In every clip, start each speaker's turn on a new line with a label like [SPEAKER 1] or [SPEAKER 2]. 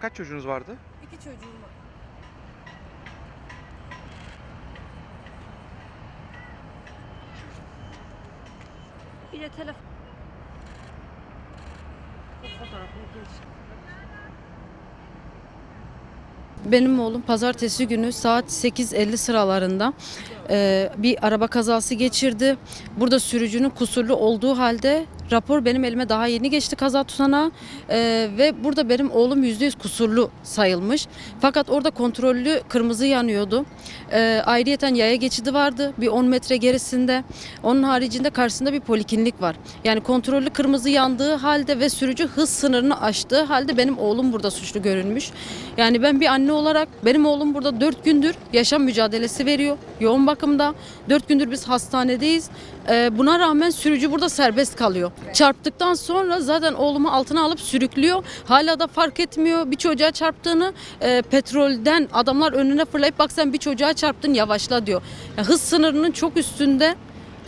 [SPEAKER 1] kaç çocuğunuz vardı?
[SPEAKER 2] İki çocuğum var. Bir de telefon. Fotoğrafını geç.
[SPEAKER 3] Benim oğlum pazartesi günü saat 8.50 sıralarında e, bir araba kazası geçirdi. Burada sürücünün kusurlu olduğu halde rapor benim elime daha yeni geçti kaza tutanağı E, ve burada benim oğlum %100 kusurlu sayılmış. Fakat orada kontrollü kırmızı yanıyordu. E, ayrıyeten yaya geçidi vardı bir 10 metre gerisinde. Onun haricinde karşısında bir poliklinik var. Yani kontrollü kırmızı yandığı halde ve sürücü hız sınırını aştığı halde benim oğlum burada suçlu görülmüş. Yani ben bir anne olarak benim oğlum burada 4 gündür yaşam mücadelesi veriyor. Yoğun bakımda. 4 gündür biz hastanedeyiz. Ee, buna rağmen sürücü burada serbest kalıyor. Çarptıktan sonra zaten oğlumu altına alıp sürüklüyor. Hala da fark etmiyor bir çocuğa çarptığını. e, petrolden adamlar önüne fırlayıp bak sen bir çocuğa çarptın yavaşla diyor. Ya hız sınırının çok üstünde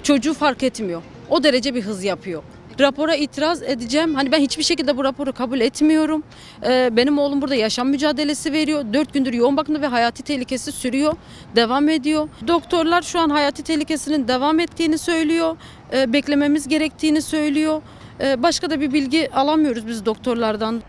[SPEAKER 3] çocuğu fark etmiyor. O derece bir hız yapıyor. Rapora itiraz edeceğim. Hani ben hiçbir şekilde bu raporu kabul etmiyorum. Ee, benim oğlum burada yaşam mücadelesi veriyor. Dört gündür yoğun bakımda ve hayati tehlikesi sürüyor. Devam ediyor. Doktorlar şu an hayati tehlikesinin devam ettiğini söylüyor. Ee, beklememiz gerektiğini söylüyor. Ee, başka da bir bilgi alamıyoruz biz doktorlardan.